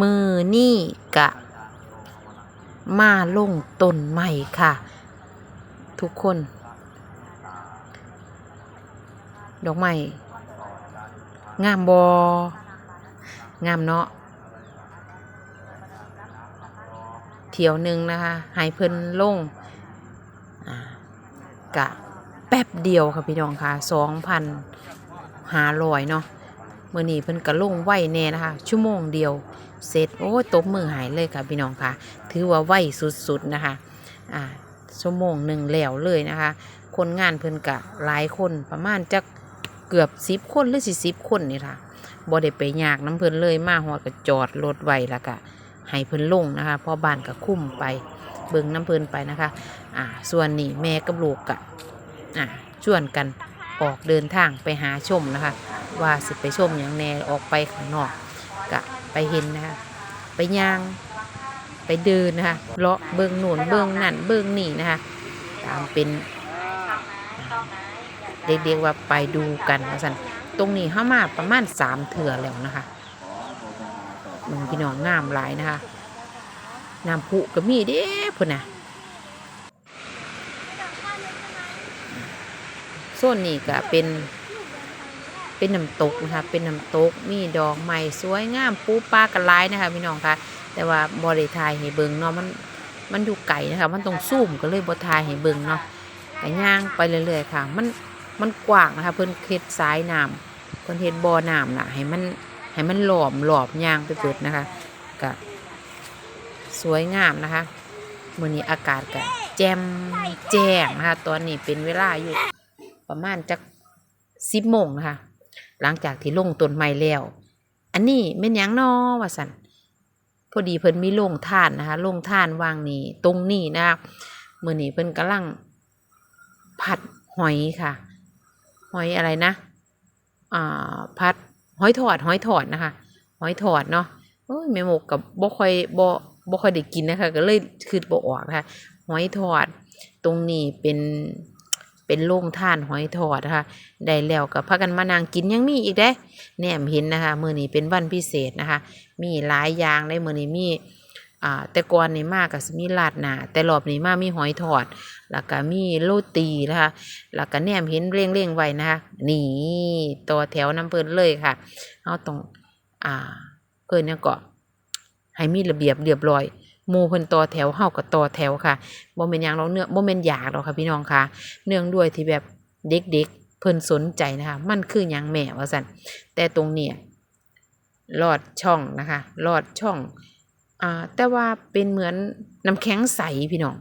มือนี่กะ มาลงต้นใหม่ค่ะ ทุกคน ดอกไม้งามบองามเนาะเที่ยวหนึ่งนะคะให้เพิ่นลงกะแป๊บเดียวค่ะพี่น้องค่ะสองพันหาลอยเนาะ มื่อนี้เพิ่นกะลงไวแน่นะคะ ชั่วโมงเดียวเสร็จโอ้ตบมือหายเลยค่ะพี่น้องค่ะ ถือว่าไวสุดๆนะคะอ่าชั่วโมงหนึ่งแล้วเลยนะคะ คนงานเพิ่นกะหลายคนประมาณจักเกือบสิบคนหรือสี่สิบคนนี่ค่ะบ่ได้ไปยากน้ำเพิ่นเลยมาหอดก็จอดรถไว้แล้วก็ให้เพิ่นลงนะคะพอบ้านก็คุ้มไปเบิ่งน้ำเพิ่นไปนะคะ อ่า ส่วนนี่แม่กับลูกกะอ่าชวนกันออกเดินทางไปหาชมนะคะ ว่าสิไปชมอย่างแน่ออกไปข้างนอกกะไปเห็นนะคะไปย่างไปเดินนะคะเลาะเบิ้องหนุนเบิ้องนั่นเบิ้องนี่นะคะตามเป็นเด็กๆว่าไปดูกันนะสันตรงนี้เข้ามาประมาณสามเถื่อแล้วนะคะมึงพี่น้องงามหลายนะคะน้ำผุก็มีเด้พุ่นนะโซนนี้ก็เป็น เป็นน้ำตกนะคะเป็นน้ำตกมีดอกไม้สวยงามปูปลากระไลายนะคะพี่น้องคะแต่ว่าบริทายให้เบิงเนาะมันมันอยู่ไกลนะคะมันต้องซูมก็เลยบทายให้เบิงเนาะแต่ย่างไปเรื่อยๆค่ะ มันมันกว้างนะคะเพิ่นเฮ็ดสายน้ำเพิ่นเฮ็ดบ่อน้ำน่ะให้มันให้มันหลอมหลอบย่างไปเปิดนะคะก็สวยงามนะคะมื้อนี้อากาศก็แจ่มแจ้งนะคะตอนนี้เป็นเวลาอยู่ประมาณจักสิบโมงนะคะ หลังจากที่ลงต้นไม้แล้ว อันนี้แม่นยังนอว่าสันพอดีเพิ่นมีโรงท่านนะคะโรงท่านวางนี่ตรงนี้นะคะมื้อนี้เพิ่นกำลังผัดหอยค่ะ หอยอะไรนะอ่าผัดหอยทอดหอยทอดนะคะ หอยทอดเนาะโอ้ยแม่หมกกับบ่ค่อยบ่บ่ค่อยได้กินนะคะ ก็เลยคือบ่ออกนะคะหอยทอดตรงนี้เป็น เป็นโรงท่านหอยทอดนะคะได้แล้วก็พากันมานั่งกินยังมีอีกเด้แหนมเห็นนะคะมือนี้เป็นวันพิเศษนะคะ มีหลายอย่างในมื้อนี้มีอ่าแต่ก่อนนี่มากก็สิมีลาดหนาแต่รอบนี้มากมีหอยทอด แล้วก็มีโรตีนะคะแล้วก็แหนมเห็นเร่งๆไว้นะคะนี่ต่อแถวน้ำเพิ่นเลยค่ะเฮาต้องอ่าเพิ่นเนี่ยก็ให้มีระเบียบเรียบร้อย หมู่เพิ่นต่อแถวเฮาก็ต่อแถวค่ะบ่แม่นหยังหรอกเนื้อบ่แม่นอยากหรอกค่ะพี่น้องค่ะ เนื่องด้วยที่แบบเด็กๆ เพิ่นสนใจนะคะ มันคือหยังแม่ว่าซั่นแต่ตรงเนี้ยลอดช่องนะคะลอดช่องอ่าแต่ว่าเป็นเหมือนน้ำแข็งใสพี่น้อง